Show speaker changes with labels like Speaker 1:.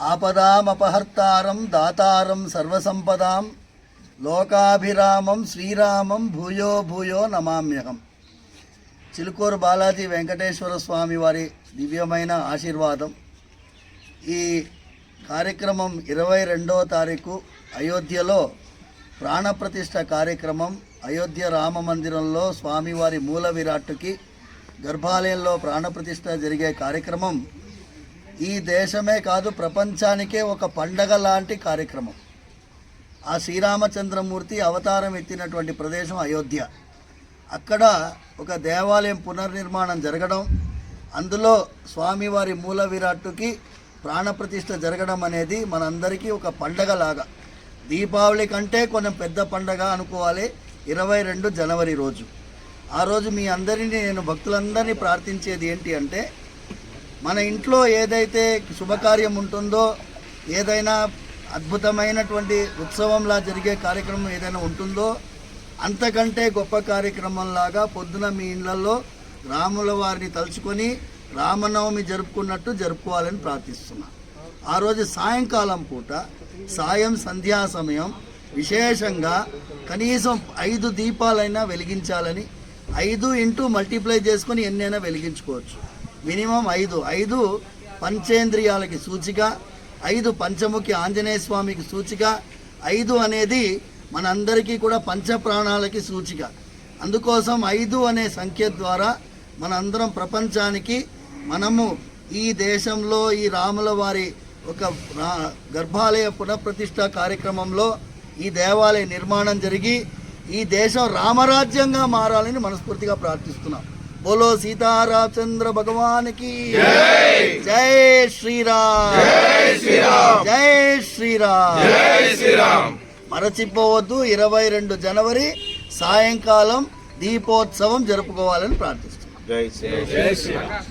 Speaker 1: ఆపదామపహర్తారం దాతారం సర్వసంపదాం లోకాభిరామం శ్రీరామం భూయో భూయో నమామ్యహం. చిలుకూరు బాలాజీ వెంకటేశ్వర స్వామి వారి దివ్యమైన ఆశీర్వాదం. ఈ కార్యక్రమం ఇరవై రెండవ తారీఖు అయోధ్యలో ప్రాణప్రతిష్ఠ కార్యక్రమం. అయోధ్య రామ మందిరంలో స్వామివారి మూల విరాట్టుకి గర్భాలయంలో ప్రాణప్రతిష్ఠ జరిగే కార్యక్రమం. ఈ దేశమే కాదు ప్రపంచానికే ఒక పండగ లాంటి కార్యక్రమం. ఆ శ్రీరామచంద్రమూర్తి అవతారం ఎత్తినటువంటి ప్రదేశం అయోధ్య. అక్కడ ఒక దేవాలయం పునర్నిర్మాణం జరగడం అందులో స్వామివారి మూల విరాట్టుకి ప్రాణప్రతిష్ఠ జరగడం అనేది మనందరికీ ఒక పండగలాగా దీపావళి కంటే కొంచెం పెద్ద పండగ అనుకోవాలి ఇరవై రెండు జనవరి రోజు. ఆ రోజు మీ అందరినీ నేను భక్తులందరినీ ప్రార్థించేది ఏంటి అంటే మన ఇంట్లో ఏదైతే శుభకార్యం ఉంటుందో ఏదైనా అద్భుతమైనటువంటి ఉత్సవంలా జరిగే కార్యక్రమం ఏదైనా ఉంటుందో అంతకంటే గొప్ప కార్యక్రమంలాగా పొద్దున మీ ఇళ్ళలో రాముల వారిని తలుచుకొని రామనవమి జరుపుకున్నట్టు జరుపుకోవాలని ప్రార్థిస్తున్నా. ఆ రోజు సాయంకాలం పూట సాయం సంధ్యా సమయం విశేషంగా కనీసం ఐదు దీపాలైనా వెలిగించాలని ఐదు ఇంటూ మల్టిప్లై చేసుకొని ఎన్నైనా వెలిగించుకోవచ్చు. మినిమం ఐదు. ఐదు పంచేంద్రియాలకి సూచిక ఐదు పంచముఖి ఆంజనేయ స్వామికి సూచిక ఐదు అనేది మనందరికీ కూడా పంచప్రాణాలకి సూచిక. అందుకోసం ఐదు అనే సంఖ్య ద్వారా మనందరం ప్రపంచానికి మనము ఈ దేశంలో ఈ రాముల వారి ఒక గర్భాలయ పునఃప్రతిష్ట కార్యక్రమంలో ఈ దేవాలయ నిర్మాణం జరిగి ఈ దేశం రామరాజ్యంగా మారాలని మనస్ఫూర్తిగా ప్రార్థిస్తున్నాం. బోలో సీతారామచంద్ర భగవానికి జై శ్రీరామ్ జై శ్రీరామ్ మరచిపోవద్దు ఇరవై రెండు జనవరి సాయంకాలం దీపోత్సవం జరుపుకోవాలని ప్రార్థిస్తున్నాం.
Speaker 2: జై శ్రీరామ్.